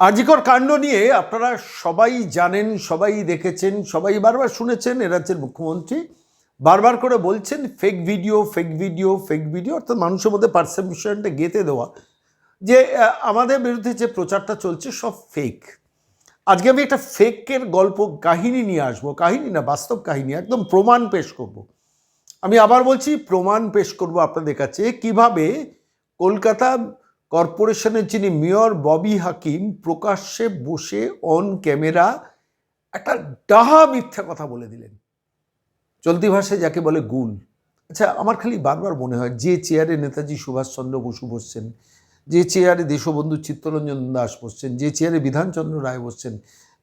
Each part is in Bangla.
আরজিকর কাণ্ড নিয়ে আপনারা সবাই জানেন, সবাই দেখেছেন, সবাই বারবার শুনেছেন রাজ্যের মুখ্যমন্ত্রী বারবার করে বলছেন fake video fake video fake video অর্থাৎ মানুষের মধ্যে পারসেপশনটা গেঁথে দেওয়া, যে আমাদের বিরুদ্ধে যে প্রচারটা চলছে সব ফেক আজকে আমি একটা ফেকের গল্প, কাহিনী নিয়ে আসব কাহিনী না, বাস্তব কাহিনী, একদম প্রমাণ পেশ করব। আমি আবার বলছি, প্রমাণ পেশ করব আপনাদের কাছে, কীভাবে কলকাতা কর্পোরেশনের যিনি মেয়র ববি হাকিম প্রকাশ্যে বসে অন ক্যামেরা একটা ডাহা মিথ্যা কথা বলে দিলেন। চলতি ভাষায় যাকে বলে গুল আচ্ছা আমার খালি বারবার মনে হয় যে চেয়ারে নেতাজি সুভাষচন্দ্র বসু বসছেন, যে চেয়ারে দেশবন্ধু চিত্তরঞ্জন দাস বসছেন, যে চেয়ারে বিধানচন্দ্র রায় বসছেন,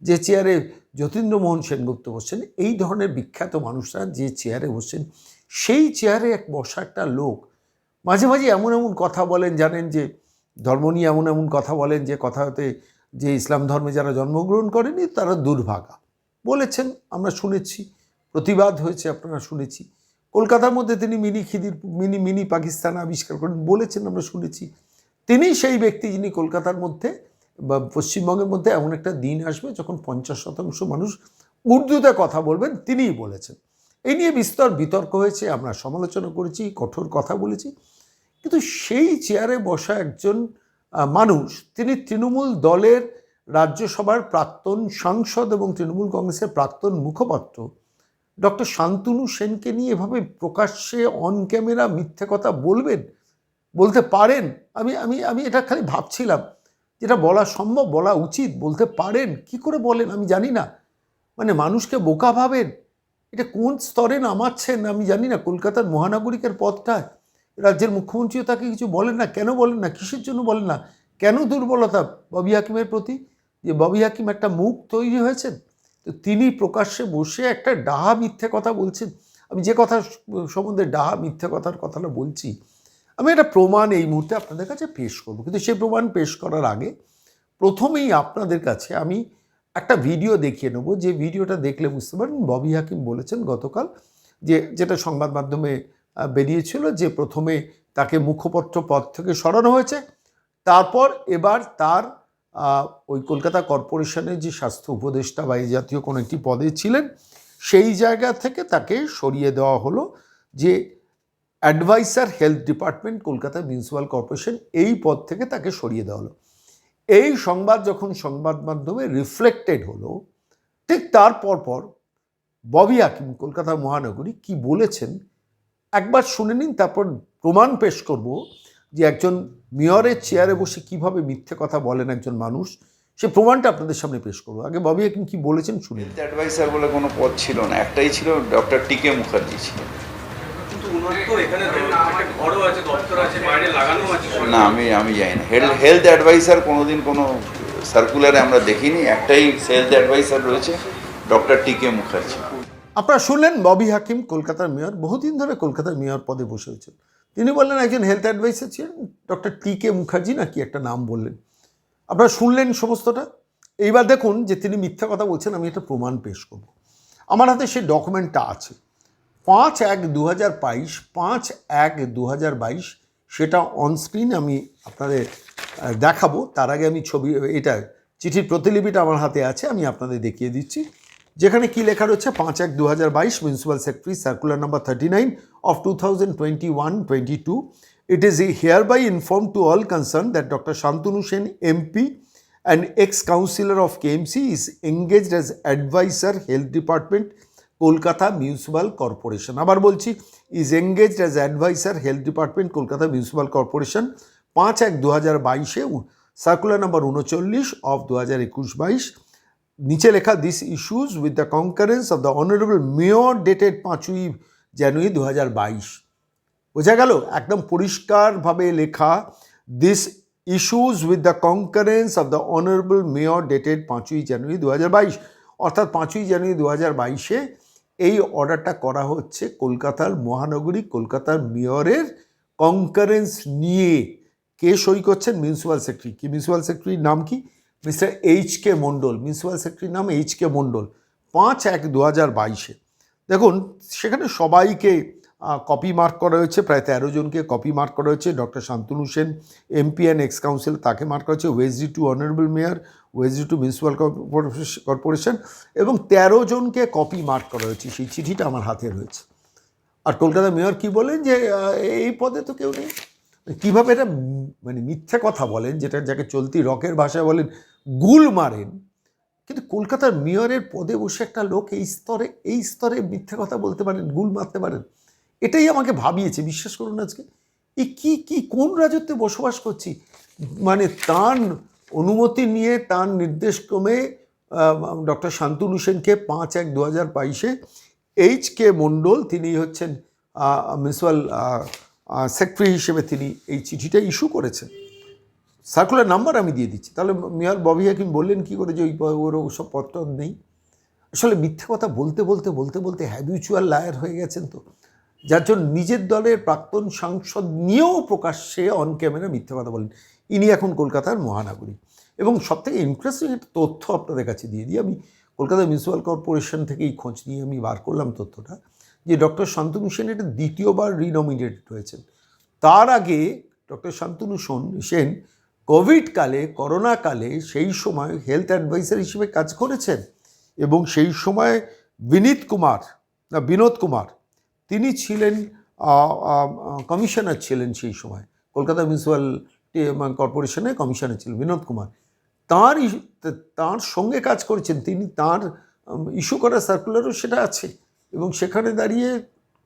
যে চেয়ারে যতীন্দ্রমোহন সেনগুপ্ত বসছেন, এই ধরনের বিখ্যাত মানুষরা যে চেয়ারে বসছেন, সেই চেয়ারে এক বসা একটা লোক মাঝে মাঝে এমন এমন কথা বলেন জানেন যে ধর্ম নিয়ে এমন এমন কথা বলেন যে কথাতে যে ইসলাম ধর্মে যারা জন্মগ্রহণ করেনি তারা দুর্ভাগা। বলেছেন, আমরা শুনেছি, প্রতিবাদ হয়েছে, আপনারা শুনেছি। কলকাতার মধ্যে তিনি mini Khidr, mini mini Pakistan আবিষ্কার করেন বলেছেন, আমরা শুনেছি। তিনি সেই ব্যক্তি যিনি কলকাতার মধ্যে বা পশ্চিমবঙ্গের মধ্যে এমন একটা দিন আসবে যখন পঞ্চাশ শতাংশ মানুষ উর্দুতে কথা বলবেন, তিনিই বলেছেন। এই নিয়ে বিস্তর বিতর্ক হয়েছে, আমরা সমালোচনা করেছি, কঠোর কথা বলেছি। কিন্তু সেই চেয়ারে বসা একজন মানুষ, তিনি তৃণমূল দলের রাজ্যসভার প্রাক্তন সাংসদ এবং তৃণমূল কংগ্রেসের প্রাক্তন মুখপাত্র, ডক্টর শান্তনু সেনকে নিয়ে এভাবে প্রকাশ্যে অন ক্যামেরা মিথ্যে কথা বলবেন, বলতে পারেন? আমি আমি আমি এটা খালি ভাবছিলাম, যেটা বলা সম্ভব, বলা উচিত, বলতে পারেন? কি করে বলেন? আমি জানি না। মানে মানুষকে বোকা ভাবেন? এটা কোন স্তরে নামাচ্ছেন? আমি জানি না, কলকাতার মহানাগরিকের পথটায়। রাজ্যের মুখ্যমন্ত্রীও তাকে কিছু বলেন না। কেন বলেন না? কিসের জন্য বলেন না? কেন দুর্বলতা ববি হাকিমের প্রতি? যে ববি হাকিম একটা মুখ তৈরি হয়েছেন, তো তিনি প্রকাশ্যে বসে একটা ডাহা মিথ্যে কথা বলছেন। আমি যে কথা সম্বন্ধে ডাহা মিথ্যে কথার কথাটা বলছি, আমি একটা প্রমাণ এই মুহূর্তে আপনাদের কাছে পেশ করব। কিন্তু সেই প্রমাণ পেশ করার আগে প্রথমেই আপনাদের কাছে আমি একটা ভিডিও দেখিয়ে নেব। যে ভিডিওটা দেখলে বুঝতে পারেন ববি হাকিম বলেছেন গতকাল যে, যেটা সংবাদ মাধ্যমে বেরিয়েছিল যে প্রথমে তাকে মুখপত্র পদ থেকে সরানো হয়েছে। তারপর এবার তার ওই কলকাতা কর্পোরেশনের যে স্বাস্থ্য উপদেষ্টা বা এই জাতীয় কোনো একটি পদে ছিলেন, সেই জায়গা থেকে তাকে সরিয়ে দেওয়া হলো যে adviser health department Kolkata municipal corporation এই পদ থেকে তাকে সরিয়ে দেওয়া হলো। এই সংবাদ যখন সংবাদ মাধ্যমে রিফ্লেক্টেড হলো, ঠিক তারপর পর ববি হাকিম কলকাতা মহানগরী কি বলেছেন একবার শুনে নিন তারপর প্রমাণ পেশ করব যে একজন মেয়রের চেয়ারে বসে কীভাবে মিথ্যে কথা বলেন একজন মানুষ। সে প্রমাণটা আপনাদের সামনে পেশ করব। আগে ববি হাকিম কি বলেছেন শুনে অ্যাডভাইসার বলে কোনো পদ ছিল না একটাই ছিল ডক্টর টিকে মুখার্জি ছিল কিন্তু ওনার তো এখানে তো একটা ঘরও আছে দপ্তর আছে বাইরে লাগানো আছে। না আমি আমি জানি না। হেলথ হেলথ অ্যাডভাইসার কোনোদিন কোনো সার্কুলারে আমরা দেখিনি একটাই হেলথ অ্যাডভাইসার রয়েছে ডক্টর টিকে মুখার্জি আপনারা শুনলেন ববি হাকিম, কলকাতার মেয়র, বহুদিন ধরে কলকাতার মেয়র পদে বসে হয়েছেন তিনি বললেন, একজন হেলথ অ্যাডভাইসার ছিলেন ডক্টর টি কে মুখার্জি না কি একটা নাম বললেন। আপনারা শুনলেন সমস্তটা? এইবার দেখুন যে তিনি মিথ্যা কথা বলছেন, আমি একটা প্রমাণ পেশ করব। আমার হাতে সেই ডকুমেন্টটা আছে। পাঁচ এক দু হাজার বাইশ, পাঁচ এক দু হাজার বাইশ, সেটা অনস্ক্রিন আমি আপনাদের দেখাবো। তার আগে আমি ছবি, এটা, চিঠির প্রতিলিপিটা আমার হাতে আছে, আমি আপনাদের দেখিয়ে দিচ্ছি। যেখানে কি লেখা রয়েছে? পাঁচ এক দু হাজার বাইশ municipal secretary circular number thirty nine of two thousand twenty one twenty two it is hereby inform to all concern that doctor Shantanu Sen MP and ex-councillor of KMC is engaged as adviser health department Kolkata municipal corporation আবার বলছি is engaged as adviser health department Kolkata municipal corporation পাঁচ এক দু হাজার বাইশে সার্কুলার নাম্বার উনচল্লিশ অফ দু হাজার একুশ বাইশ. নিচে লেখা this issues with the concurrence of the honourable mayor dated পাঁচই জানুয়ারি দু হাজার বাইশ। বোঝা গেল, একদম পরিষ্কারভাবে লেখা this issues with the concurrence of the honourable mayor dated পাঁচই জানুয়ারি দু হাজার বাইশ। অর্থাৎ পাঁচই জানুয়ারি দু হাজার বাইশে এই অর্ডারটা করা হচ্ছে কলকাতার মহানগরী, কলকাতার মেয়রের কনকারেন্স নিয়ে। কে সই করছেন? মিউনিসিপ্যাল সেক্রেটারি কি মিউনিসিপ্যাল সেক্রেটারির নাম কি? Mister H K Mondal, municipal সেক্রেটারির নাম এইচ কে মণ্ডল, পাঁচ এক দু হাজার বাইশে। দেখুন, সেখানে সবাইকে কপি মার্ক করা হয়েছে, প্রায় তেরো জনকে কপি মার্ক করা হয়েছে। Doctor Shantanu Sen MP and ex council তাকে মার্ক করা হয়েছে। OSD to honourable mayor OSD to municipal corporation এবং তেরো জনকে কপি মার্ক করা হয়েছে। সেই চিঠিটা আমার হাতে রয়েছে। আর কলকাতা মেয়র কি বলেন যে এই পদে তো কেউ নেই। কীভাবে এটা মানে মিথ্যে কথা বলেন, যেটা যাকে চলতি রকের ভাষায় বলেন, গুল মারেন। কিন্তু কলকাতার মেয়রের পদে বসে একটা লোক এই স্তরে এই স্তরে মিথ্যে কথা বলতে পারেন, গুল মারতে পারেন, এটাই আমাকে ভাবিয়েছে, বিশ্বাস করুন আজকে। এই কি কি, কোন রাজত্বে বসবাস করছি? মানে তার অনুমতি নিয়ে, তার নির্দেশক্রমে ডক্টর শান্তনু সেনকে পাঁচ এক দু হাজার বাইশে এইচ কে মণ্ডল, তিনি হচ্ছেন মিউনিসিপ্যাল সেক্রেটারি হিসেবে তিনি এই চিঠিটা ইস্যু করেছেন। সার্কুলার নাম্বার আমি দিয়ে দিচ্ছি। তাহলে মেয়র ববি হাকিম বললেন কি করে যে ওই ওর ওসব পত্র নেই? আসলে মিথ্যে কথা বলতে বলতে বলতে বলতে হ্যাবিচুয়াল লায়ার হয়ে গেছেন তো। যার জন্য নিজের দলের প্রাক্তন সাংসদ নিয়েও প্রকাশ্যে অন ক্যামেরা মিথ্যে কথা বলেন। ইনি এখন কলকাতার মহানাগরিক। এবং সবথেকে ইন্টারেস্টিং একটা তথ্য আপনাদের কাছে দিয়ে দিই। আমি কলকাতা মিউনিসিপ্যাল কর্পোরেশন থেকেই খোঁজ নিয়ে আমি বার করলাম তথ্যটা। যে ডক্টর শান্তনু সেন এটা দ্বিতীয়বার রিনমিনেটেড হয়েছেন। তার আগে ডক্টর শান্তনু সোন কোভিডকালে করোনাকালে সেই সময় হেলথ অ্যাডভাইসার হিসেবে কাজ করেছেন এবং সেই সময় বিনীত কুমার, না বিনোদ কুমার, তিনি ছিলেন কমিশনার ছিলেন সেই সময়। কলকাতা মিউনিসিপ্যাল কর্পোরেশনে কমিশনার ছিলেন বিনোদ কুমার। তার তার সঙ্গে কাজ করেছেন তিনি, তার ইস্যু করা সার্কুলারও সেটা আছে। এবং সেখানে দাঁড়িয়ে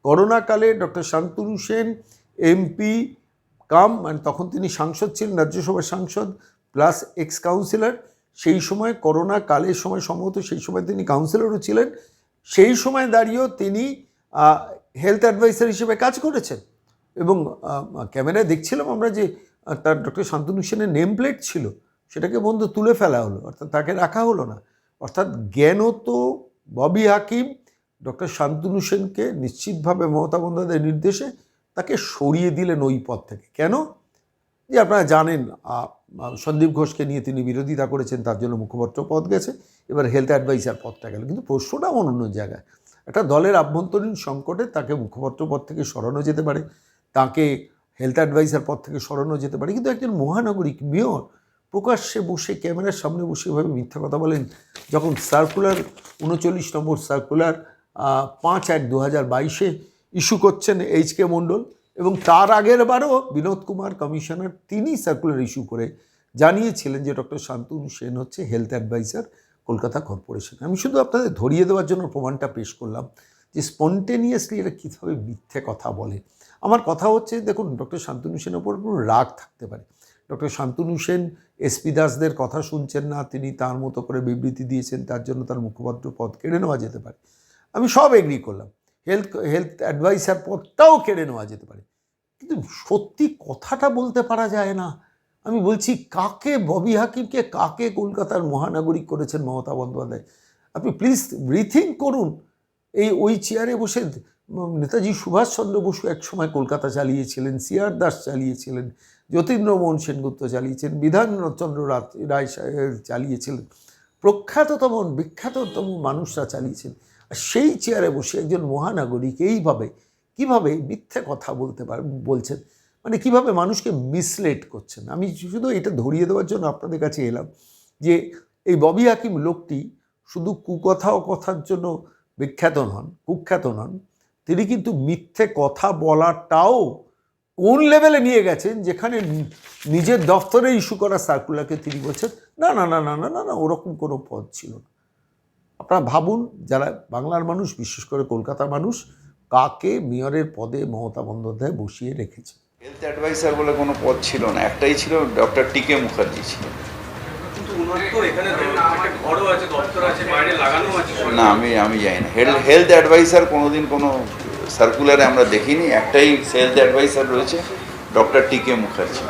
করোনাকালে doctor Shantanu Sen, MP, cum মানে তখন তিনি সাংসদ ছিলেন, রাজ্যসভার সাংসদ, প্লাস এক্স কাউন্সিলর সেই সময় করোনা কালের সময় সম্ভবত সেই সময় তিনি কাউন্সিলরও ছিলেন, সেই সময় দাঁড়িয়েও তিনি হেলথ অ্যাডভাইসার হিসেবে কাজ করেছেন। এবং ক্যামেরায় দেখছিলাম আমরা যে তার ডক্টর শান্তনু সেনের নেম প্লেট ছিল, সেটাকে বন্ধ তুলে ফেলা হলো, অর্থাৎ তাকে রাখা হলো না। অর্থাৎ জ্ঞানত ববি হাকিম ডক্টর শান্তনু সেনকে নিশ্চিতভাবে মমতা বন্দ্যোপাধ্যায়ের নির্দেশে তাকে সরিয়ে দিলেন ওই পদ থেকে। কেন? যে আপনারা জানেন সন্দীপ ঘোষকে নিয়ে তিনি বিরোধিতা করেছেন, তার জন্য মুখপাত্র পদ গেছে, এবার হেলথ অ্যাডভাইসার পদটা গেল। কিন্তু প্রশ্নটা অন্য অন্য জায়গায়। একটা দলের আভ্যন্তরীণ সংকটে তাকে মুখপাত্র পদ থেকে সরানো যেতে পারে, তাকে হেলথ অ্যাডভাইসার পদ থেকে সরানো যেতে পারে, কিন্তু একজন মহানগরিক মেয়র প্রকাশ্যে বসে ক্যামেরার সামনে বসে এভাবে মিথ্যা কথা বলেন, যখন সার্কুলার, উনচল্লিশ নম্বর সার্কুলার পাঁচ এক দু হাজার বাইশে ইস্যু করছেন এইচ কে মণ্ডল এবং তার আগের বারও বিনোদ কুমার কমিশনার তিনি সার্কুলার ইস্যু করে জানিয়েছিলেন যে ডক্টর শান্তনু সেন হচ্ছে হেলথ অ্যাডভাইসার কলকাতা কর্পোরেশন আমি শুধু আপনাদের ধরিয়ে দেওয়ার জন্য প্রমাণটা পেশ করলাম যে স্পন্টেনিয়াসলি এরা কীভাবে মিথ্যে কথা বলে। আমার কথা হচ্ছে, দেখুন, ডক্টর শান্তনু সেনের ওপর কোনো রাগ থাকতে পারে। ডক্টর শান্তনু সেন এসপি দাসদের কথা শুনছেন না, তিনি তার মতো করে বিবৃতি দিয়েছেন, তার জন্য তার মুখপাত্র পদ কেড়ে নেওয়া যেতে পারে। আমি সব এগ্রি করলাম। হেলথ হেলথ অ্যাডভাইসার পদটাও কেড়ে নেওয়া যেতে পারে। কিন্তু সত্যি কথাটা বলতে পারা যায় না। আমি বলছি, কাকে, ববি হাকিমকে কাকে কলকাতার মহানাগরিক করেছেন মমতা বন্দ্যোপাধ্যায়? আপনি প্লিজ ব্রিথিং করুন। এই ওই চেয়ারে বসে নেতাজি সুভাষচন্দ্র বসু একসময় কলকাতা চালিয়েছিলেন সিআর দাস চালিয়েছিলেন যতীন্দ্রমোহন সেনগুপ্ত চালিয়েছেন বিধানচন্দ্র রায় চালিয়েছিলেন, প্রখ্যাততম, বিখ্যাততম মানুষরা চালিয়েছেন। সেই চেয়ারে বসে একজন মহানাগরিক এইভাবে, কীভাবে মিথ্যে কথা বলতে পার, বলছেন? মানে কীভাবে মানুষকে মিসলেট করছেন? আমি শুধু এটা ধরিয়ে দেওয়ার জন্য আপনাদের কাছে এলাম যে এই ববি হাকিম লোকটি শুধু কুকথা ও কথার জন্য বিখ্যাত নন, কুখ্যাত নন, তিনি কিন্তু মিথ্যে কথা বলাটাও কোন লেভেলে নিয়ে গেছেন? যেখানে নিজের দফতরে ইস্যু করা সার্কুলারকে তিনি বলছেন, না না না না না না না, ওরকম কোনো পদ ছিল না। আপনারা ভাবুন যারা বাংলার মানুষ বিশেষ করে কলকাতার মানুষ কাকে মেয়রের পদে মমতা বন্দ্যোপাধ্যায় বসিয়ে রেখেছে? হেলথ অ্যাডভাইসার বলে কোনো পদ ছিল না। একটাই ছিল ডক্টর টিকে মুখার্জি ছিল। কিন্তু উনার তো এখানে তো একটা ঘরও আছে দপ্তর আছে বাইরে লাগানো আছে। না আমি আমি জানি না। হেলথ হেলথ অ্যাডভাইসার কোনোদিন কোনো সার্কুলারে আমরা দেখিনি। একটাই হেলথ অ্যাডভাইসার রয়েছে ডক্টর টিকে মুখার্জি।